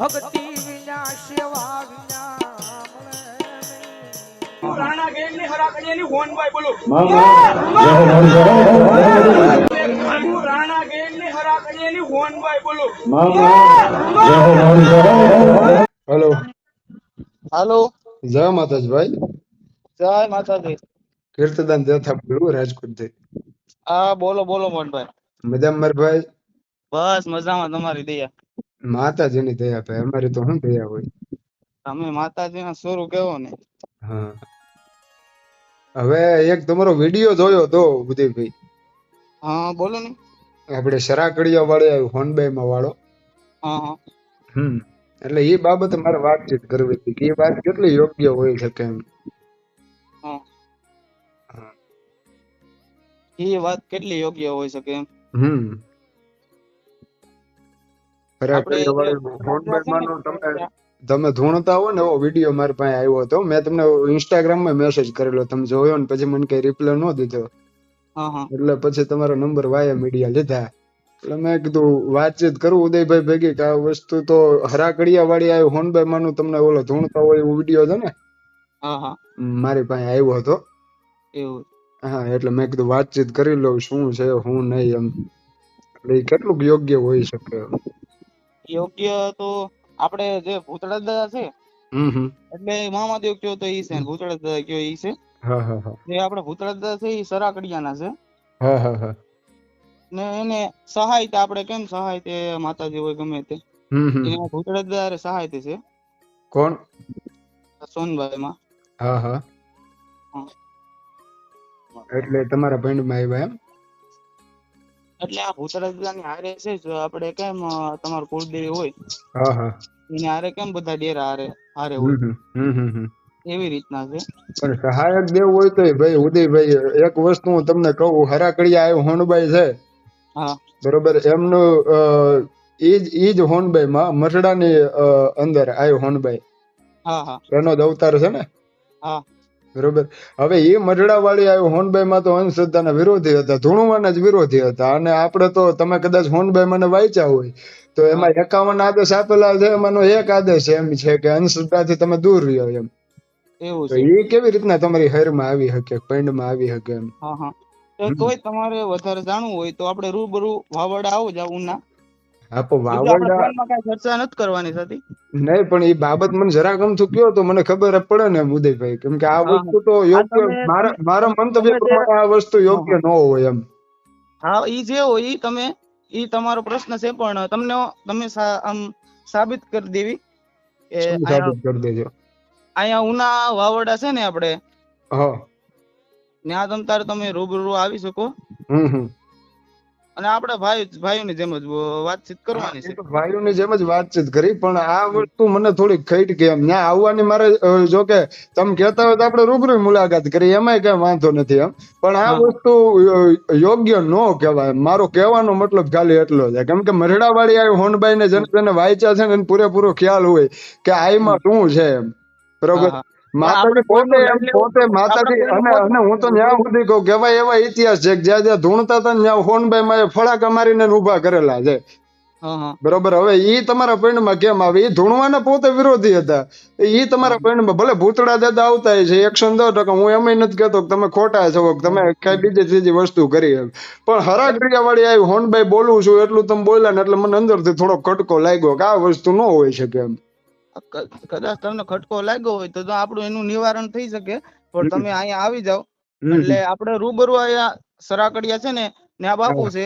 ભક્તિ વિના સેવા વિના મળે નહીં. રાણા ગેંગની હરાકડીયાની હોનભાઈ બોલું. હું રાણા ગેંગની હરાકડીયાની હોનભાઈ બોલું. હલો. હાલો. જય માતાજી જય માતાજી. કીર્તિદાન દેથા બોલું રાજકોટથી હા બોલો બોલો મોહનભાઈ. મજામાં મારા ભાઈ? બસ મજામાં તમારી દયા. માતાજીની દયા ભાઈ અમારી તો શું દયા હોય? તમે માતાજીના સ્વરૂપ કેવો ને. હા. હવે એક તમારો વીડિયો જોયો તો ઉદયભાઈ? હા બોલો ને. આપણે શરાકડીયા વાળો હોનબાઈ માં વાળો. હા હમ. એટલે એ બાબતે મારે વાતચીત કરવી હતી કે એ વાત કેટલી યોગ્ય હોઈ શકે એમ. એ વાત કેટલી યોગ્ય હોઈ શકે એમ? હમ. તમે તમે ધૂણતા હો ને એવો વીડિયો મારી પાસે આવ્યો હતો. મેં તમને ઇન્સ્ટાગ્રામમાં મેસેજ કરેલો. તમે જોયો ને પછી મને કઈ રિપ્લાય ન દીધો. હા હા. એટલે પછી તમારો નંબર વાયા મીડિયા લીધા. એટલે મેં કીધું વાતચીત કરું. ઉદયભાઈ ભેગી કે આ વસ્તુ તો હરાકડિયા વાળી આવ્યું હોનભાઈ માનું તમને ઓલો ધૂણતા હોય એવો વીડિયો હતો ને? હા હા. મારી પાસે આવ્યો હતો. હા એટલે મેં કીધું વાતચીત કરી લઉં. શું છે શું નહીં એમ. એટલે કેટલુંક યોગ્ય હોઈ શકે યોગ્ય તો આપણે જે ભૂતળા દાદા છે એટલે મામાદેવ કયો તો ઈ છે ભૂતળા દાદા કયો ઈ છે. જે આપણે ભૂતળા દાદા છે ઈ સરાકડિયાના છે. ને એને સહાય આપણે કેમ સહાય તે માતાજી હોય ગમે તે. ભૂતળા દાદા સહાય તે છે. કોણ? સોનભાઈ માં હા. હા. એટલે તમારા પૈંડમાં આવ્યા એમ? એટલે આ ભૂતળા દાદાની હારે છે જો આપણે કેમ તમાર કુળદેવી હોય હા હા. એની હારે કેમ બધા ડેરા હારે હારે હોય? એવી રીતના છે. પણ સહાયક દેવ હોય તો ભાઈ ઉદયભાઈ એક વસ્તુ હું તમને કહું હરાકડિયા આવ્યો હોનબાઈ છે. હા. બરોબર એમનું ઈજ જ ઈ જ હોનબાઈ માં મરડાની અ, અંદર આવ્યો હોનબાઈ હા હા. એનો જ અવતાર છે ને? હા. બરોબર? હવે એ મરડા વાળી આવ્યું હોનબાઈ માં તો અંધશ્રદ્ધાના વિરોધી હતા ધૂણવાના જ વિરોધી હતા. અને આપણે તો તમે કદાચ હોનબાઈ મને વાંચ્યા હોય તો એમાં એકાવન આદેશ આપેલા છે એમાંનો એક આદેશ એમ છે કે અંધશ્રદ્ધાથી તમે દૂર રહ્યો એમ. એવું છે. એ કેવી રીતના તમારી હૈરમાં આવી શકે પૈંડમાં આવી શકે એમ? હા હા. તો તોય તમારે વધારે જાણવું હોય તો આપણે રૂબરૂ વાવડા આવો જાવ ઉના. હા પણ ચર્ચા નથી કરવાની થતી. નહીં પણ એ બાબત મને કયો તો મને ખબર પડે ને ઉદયભાઈ કેમ કે આ વસ્તુ તો યોગ્ય તમે- મારા મારા મંતવ્ય પ્રમાણે આ વસ્તુ યોગ્ય ન હોય એમ. હા ઈ જે હોય ઈ તમે ઈ તમારો પ્રશ્ન છે પણ તમને તમે આમ સાબિત કરી દેવી. કે સાબિત કરી દેજો? અહીંયા ઉના વાવડા છે ને આપણે. હા. ત્યાં તમ તારે તમે રૂબરૂ આવી શકો. હમ હમ. અને આપણે ભાઈ ભાઈઓની જેમ જ વાતચીત કરવાની છે. ભાઈઓની જેમ જ વાતચીત કરી પણ આ વસ્તુ મને થોડી ખઈટ કે એમ. ત્યાં આવવાની મારે જો કે તમે કહેતા હોય તો આપણે રૂબરૂ મુલાકાત કરી એમાંય કઈ વાંધો નથી એમ. પણ આ વસ્તુ યોગ્ય ન કહેવાય. મારો કહેવાનો મતલબ ખાલી એટલો છે. કેમ કે મરડા વાળી આવી હોનબાઈ ને જેને વાંચ્યા છે ને એને પૂરેપૂરો ખ્યાલ હોય કે આઈમાં શું છે એમ. બરોબર. માતાજી પોતે પોતે માતાજી અને અને હું તો ન્યા સુધી કહું કે એવા ઇતિહાસ છે જ્યાં જ્યાં ધૂણતા હતા ત્યાં હોનબાઈ માં ફળાકા મારીને એને કરેલા છે. હા હા. બરોબર? હવે ઈ તમારા પૈણમાં કેમ આવે? ઈ ધૂણવાના પોતે વિરોધી હતા. ઈ તમારા પૈણમાં ભલે ભૂતળા દાદા આવતા છે એકસો દસ ટકા હું એમ નથી કહેતો કે તમે ખોટા છો તમે કઈ બીજી ત્રીજી વસ્તુ કરી એમ પણ હરાક્રિયા વાળી આવી હોનભાઈ બોલું છું એટલું તમે બોલ્યા ને એટલે મને અંદરથી થોડો કટકો લાગ્યો કે આ વસ્તુ ન હોઈ શકે એમ. કદાચ તમને ખટકો લાગ્યો હોય તો આપણું એનું નિવારણ થઈ શકે પણ તમે અહીંયા આવી જાવ એટલે આપણે રૂબરૂ અહીંયા સરાકડિયા છે ને ને આ બાપુ છે.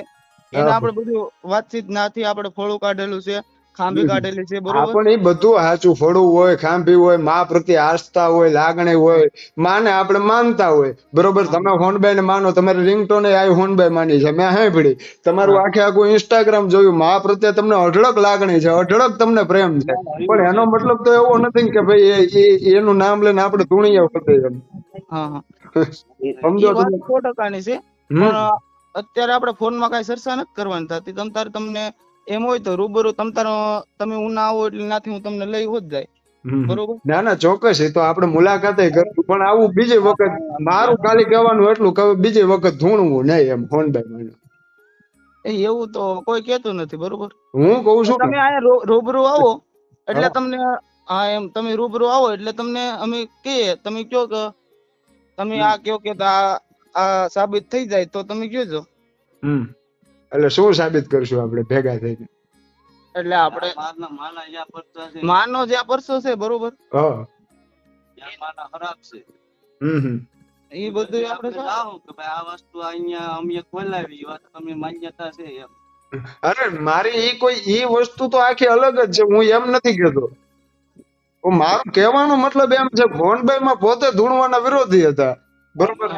એને. આપણે બધું વાતચીત નાથી આપણે ફોળું કાઢેલું છે. ખાંભી કાઢેલી છે બરોબર? પણ એ બધું સાચું ફળું હોય ખાંભી હોય મા પ્રત્યે આસ્થા હોય લાગણી હોય માને આપણે માનતા હોય. બરોબર? તમે હોનબાઈ ને માનો તમારી રિંગટોન આવી હોનબાઈ માની છે. મેં સાંભળી. તમારું આખે આખું ઇન્સ્ટાગ્રામ જોયું. મા પ્રત્યે તમને અઢળક લાગણી છે અઢળક તમને પ્રેમ છે. પણ એનો મતલબ તો એવો નથી કે ભાઈ એનું નામ લઈને આપણે ધૂણી ફતે એમ. હા હા. સમજો તમે? છે. અત્યારે આપણે ફોનમાં કઈ ચર્ચા નથી કરવાની થતી. તમ તારે તમને એમ હોય તો રૂબરૂ તમ તારો તમે ઉના આવો એટલે નાથી હું તમને લઈ હોત જાય. બરોબર? ના ના ચોક્કસ. એ તો આપણે મુલાકાતે કરશું પણ આવું બીજી વખત મારું ખાલી કહેવાનું એટલું કે બીજી વખત ધૂણવું નહીં એમ હોનબાઈ માનું. એ એવું તો કોઈ કહેતું નથી બરોબર? હું કઉ છું તમે અહીંયા રૂબરૂ આવો એટલે તમને હા એમ તમે રૂબરૂ આવો એટલે તમને અમે કહીએ. તમે કયો કે તમે આ કયો કે આ આ સાબિત થઈ જાય તો તમે કહેજો. હમ. એટલે શું સાબિત કરશું આપણે ભેગા થઈને? એટલે આપણે માનો જ્યાં આ પરસો છે બરોબર? હા. હમ હમ. એ બધું આપણે અરે મારી એ કોઈ ઈ વસ્તુ તો આખી અલગ જ છે હું એમ નથી કહેતો મારો મારું કહેવાનો મતલબ એમ છે ભોનભાઈ માં પોતે ધૂણવાના વિરોધી હતા. બરોબર.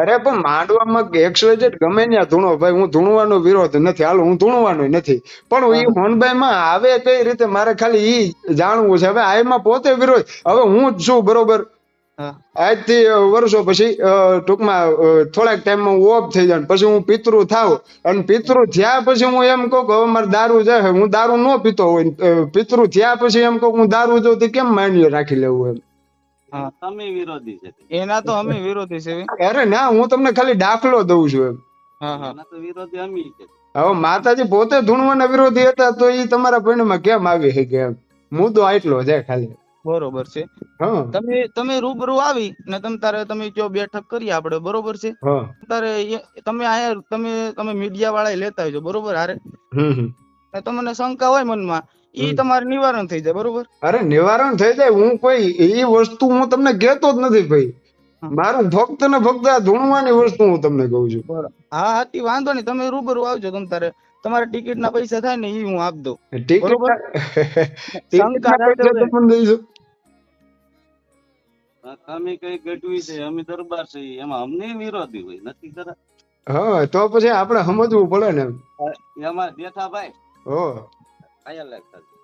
અરે પણ માંડવામાં એકસો જેટ ગમે ત્યાં ધૂણો ભાઈ હું ધૂણવાનો વિરોધ નથી. હાલ હું ધૂણવાનો નથી. પણ ઈ મોહનભાઈ માં આવે કઈ રીતે મારે ખાલી ઈ જાણવું છે. હવે આમાં પોતે વિરોધ. હવે હું જ છું બરોબર? આજથી વર્ષો પછી ટૂંકમાં થોડાક ટાઈમમાં હું ઓફ થઈ જાઉં પછી હું પિતૃ થાવ અને પિતૃ થયા પછી હું એમ કહું કે હવે મારે દારૂ જાય હું દારૂ ન પીતો હોય પિતૃ થયા પછી એમ કહું હું દારૂ જોઉં કેમ માન્ય રાખી લેવું એમ? તમે વિરોધી છે એના તો અમે વિરોધી છે અરે ના હું તમને ખાલી દાખલો દઉં છું એમ. હા હા. તો વિરોધી અમી છે. હવે માતાજી પોતે ધૂણવાના વિરોધી હતા તો એ તમારા પરિણામમાં કેમ આવી શકે એમ? મુદ્દો આટલો છે ખાલી. બરોબર છે. હા. તમે તમે રૂબરૂ આવી ને તમે તારે તમે જો બેઠક કરીએ આપણે બરોબર છે? તારે તમે આયા તમે તમે મીડિયા વાળા લેતા આવજો બરોબર? હારે. તમને શંકા હોય મનમાં ઈ હમ. તમારે નિવારણ થઈ જાય બરોબર? અરે નિવારણ થઈ જાય હું કોઈ એ વસ્તુ હું તમને કહેતો જ નથી ભાઈ. મારું ફક્ત ને ફક્ત આ ધૂણવાની વસ્તુ હું તમને કહું છું. હા હા તી વાંધો નહીં તમે રૂબરૂ આવજો તમ તારે તમારા ટિકિટ ના પૈસા થાય ને એ હું આપ દઉં. ટિકિટ તમે કઈ ગઢવી છે અમે દરબાર છે એમાં અમને વિરોધી હોય નથી કરા હા તો પછી આપણે સમજવું પડે ને એમ. એમાં જેઠાભાઈ હો. અહીંયા લખેલું